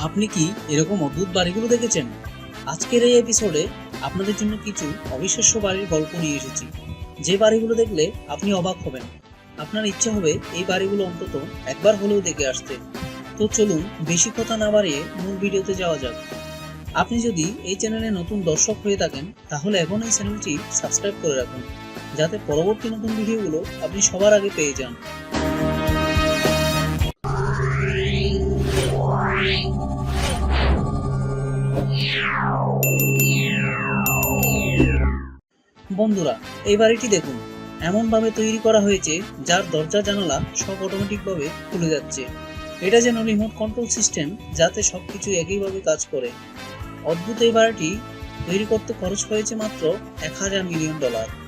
আপনি কি এরকম অদ্ভুত বাড়িগুলো দেখেছেন? আজকের এই এপিসোডে আপনাদের জন্য কিছু অবিশ্বাস্য বাড়ির গল্প নিয়ে এসেছি। যে বাড়িগুলো দেখলে আপনি অবাক হবেন। আপনার ইচ্ছা হবে এই বাড়িগুলো অন্তত একবার হলেও দেখে আসতে। তো চলুন বেশি কথা না বাড়িয়ে মূল ভিডিওতে যাওয়া যাক। আপনি যদি এই চ্যানেলে নতুন দর্শক হয়ে থাকেন, তাহলে এখন এই চ্যানেলটি সাবস্ক্রাইব করে রাখুন। যাতে পরবর্তী নতুন ভিডিওগুলো আপনি সবার আগে পেয়ে যান। বন্ধুরা, এই বাড়িটি দেখুন। এমনভাবে তৈরি করা হয়েছে, যার দরজা, জানালা সব অটোমেটিকভাবে খুলে যাচ্ছে। এটা যেন রিমোট কন্ট্রোল সিস্টেম যাতে সবকিছু একইভাবে কাজ করে। অদ্ভুত এই বাড়িটি তৈরি করতে খরচ হয়েছে মাত্র এক হাজার মিলিয়ন ডলার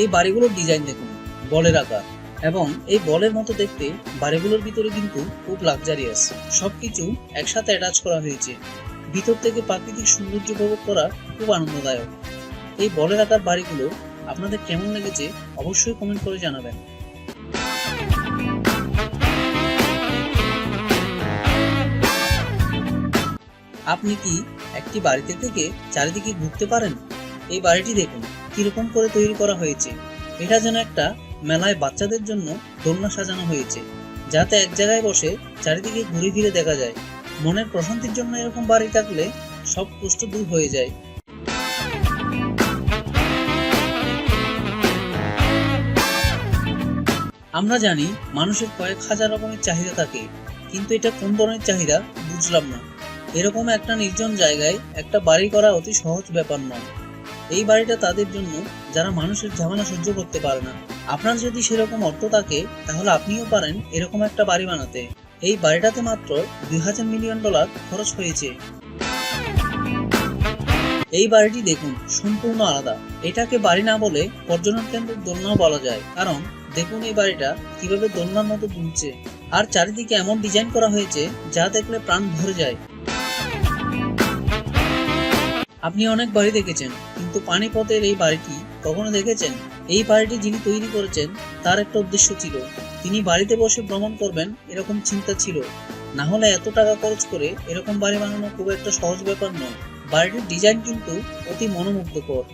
এই বাড়িগুলোর ডিজাইন দেখুন, বলের আকার। এবং এই বলের মতো দেখতে বাড়িগুলোর ভিতরে কিন্তু খুব লাক্সারিয়াস সবকিছু একসাথে অ্যাটাচ করা হয়েছে। ভিতর থেকে প্রাকৃতিক সৌন্দর্য উপভোগ করা খুব আনন্দদায়ক। এই বলের আকার বাড়িগুলো আপনাদের কেমন লেগেছে অবশ্যই কমেন্ট করে জানাবেন। আপনি কি একটি বাড়িতে থেকে চারিদিকে ঘুরতে পারেন? এই বাড়িটি দেখুন। কীরকম করে তৈরি করা হয়েছে? এটা যেন একটা মেলায় বাচ্চাদের জন্য দোলনা সাজানো হয়েছে, যাতে এক জায়গায় বসে চারিদিকে ঘুরে ফিরে দেখা যায়। মনের প্রশান্তির জন্য এরকম বাড়ি থাকলে সব কষ্ট দূর হয়ে যায়। আমরা জানি মানুষের কয়েক হাজার রকমের চাহিদা থাকে, কিন্তু এটা কোন ধরনের চাহিদা বুঝলাম না। এরকম একটা নির্জন জায়গায় একটা বাড়ি করা অতি সহজ ব্যাপার নয়। এই বাড়িটা তাদের জন্য যারা মানুষের ঝামেলা সহ্য করতে পারে না। আপনার যদি সেরকম অর্থ থাকে, তাহলে আপনিও পারেন এরকম একটা বাড়ি বানাতে। এই বাড়িটাতে মাত্র দুই হাজার মিলিয়ন ডলার খরচ হয়েছে। এই বাড়িটি দেখুন, সম্পূর্ণ আলাদা। এটাকে বাড়ি না বলে পর্যটন কেন্দ্রের দোলনাও বলা যায়। কারণ, দেখুন এই বাড়িটা কীভাবে দোলনার মতো দুলছে। আর চারিদিকে এমন ডিজাইন করা হয়েছে, যা দেখলে প্রাণ ভরে যায়। আপনি অনেক বাড়ি দেখেছেন, কিন্তু পানিপথের এই বাড়িটি কখনো দেখেছেন? এই বাড়িটি যিনি তৈরি করেছেন, তার একটা উদ্দেশ্য ছিল। তিনি বাড়িতে বসে ভ্রমণ করবেন, এরকম চিন্তা ছিল। না হলে এত টাকা খরচ করে এরকম বাড়ি বানানো খুব একটা সহজ ব্যাপার নয়। বাড়িটির ডিজাইন কিন্তু অতি মনোমুগ্ধকর।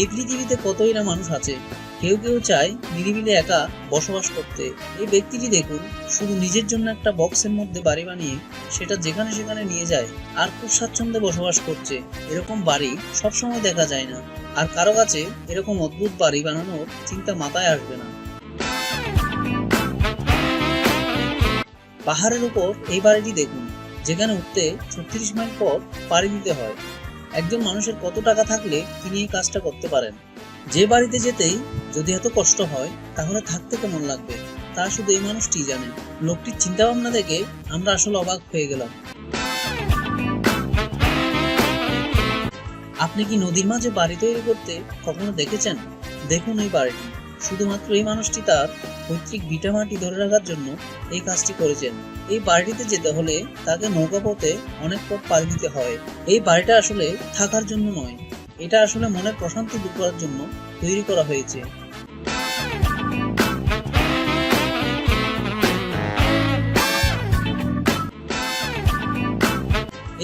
এই পৃথিবীতে কতই না মানুষ আছে, কেউ কেউ চায় নিরিবিলে একা বসবাস করতে। এই ব্যক্তিটি দেখুন, শুধু নিজের জন্য একটা বক্সের মধ্যে বাড়ি বানিয়ে সেটা যেখানে সেখানে নিয়ে যায় আর খুব স্বাচ্ছন্দ্যে বসবাস করছে। এরকম বাড়ি সবসময় দেখা যায় না। আর কারও কাছে এরকম অদ্ভুত বাড়ি বানানোর চিন্তা মাথায় আসবে না। পাহাড়ের উপর এই বাড়িটি দেখুন, যেখানে উঠতে ছত্রিশ মাইল পর পাড়ি দিতে হয়। একজন মানুষের কত টাকা থাকলে তিনি এই কাজটা করতে পারেন? যে বাড়িতে যেতেই যদি এত কষ্ট হয়, তাহলে থাকতে কেমন লাগবে? তা শুধু এই মানুষটি জানে। লোকটির চিন্তা ভাবনা দেখে আমরা আসলে অবাক হয়ে গেলাম। আপনি কি নদীর মাঝে বাড়ি তৈরি করতে কখনো দেখেছেন? দেখুন এই বাড়িটি। শুধুমাত্র এই মানুষটি তার পৈতৃক ভিটামাটি ধরে রাখার জন্য এই কাজটি করেছেন। এই বাড়িটিতে যেতে হলে তাকে নৌকা পথে অনেক পথ পাড়ি দিতে হয়। এই বাড়িটা আসলে থাকার জন্য নয়। এটা আসলে মনের প্রশান্তি দূর করার জন্য তৈরি করা হয়েছে।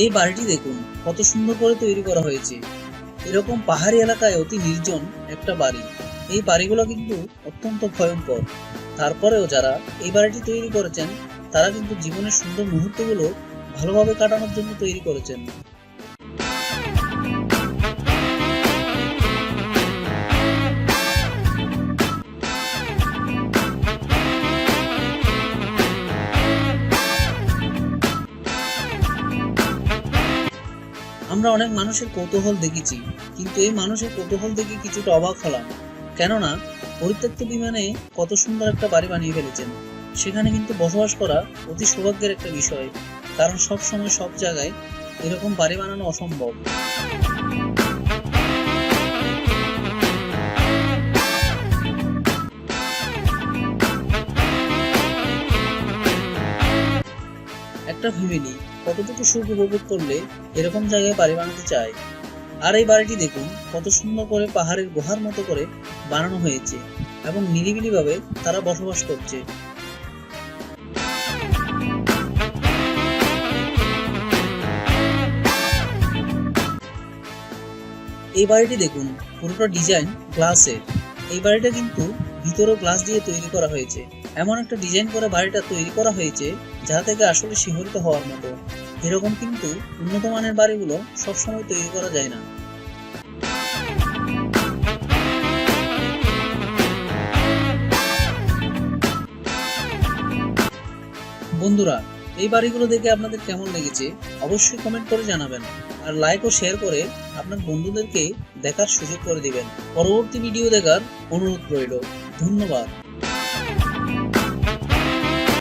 এই বাড়িটি দেখুন, কত সুন্দর করে তৈরি করা হয়েছে। এরকম পাহাড়ি এলাকায় অতি নির্জন একটা বাড়ি। এই বাড়িগুলো কিন্তু অত্যন্ত ভয়ঙ্কর। তারপরেও যারা এই বাড়িটি তৈরি করেছেন, তারা কিন্তু জীবনের সুন্দর মুহূর্তগুলো ভালোভাবে কাটানোর জন্য তৈরি করেছেন। আমরা অনেক মানুষের কৌতূহল দেখেছি, কিন্তু এই মানুষের কৌতূহল দেখে কিছুটা অবাক হলাম। কেননা পরিত্যক্ত বিমানে কত সুন্দর একটা বাড়ি বানিয়ে ফেলেছেন। সেখানে কিন্তু বসবাস করা অতি সৌভাগ্যের একটা বিষয়, কারণ সব সময় সব জায়গায় এরকম বাড়ি বানানো অসম্ভব। একটা ফ্যামিলি কতটুকু সুখ উপভোগ করলে এরকম জায়গায় বাড়ি বানাতে চায়। আর এই বাড়িটি দেখুন, কত সুন্দর করে পাহাড়ের গুহার মতো করে বানানো হয়েছে এবং নিরিবিলিভাবে তারা বসবাস করছে। এই বাড়িটি দেখুন, পুরোটা ডিজাইন গ্লাসের। এই বাড়িটা কিন্তু ভিতরে গ্লাস দিয়ে তৈরি করা হয়েছে। এমন একটা ডিজাইন করে বাড়িটা তৈরি করা হয়েছে, যা থেকে আসলে শিহরিত হওয়ার মতো। এরকম কিন্তু উন্নত মানের বাড়িগুলো সবসময় তৈরি করা যায় না। বন্ধুরা, এই বাড়িগুলো দেখে আপনাদের কেমন লেগেছে অবশ্যই কমেন্ট করে জানাবেন। আর লাইক ও শেয়ার করে আপনার বন্ধুদেরকে দেখার সুযোগ করে দিবেন। পরবর্তী ভিডিও দেখার অনুরোধ রইল। ধন্যবাদ।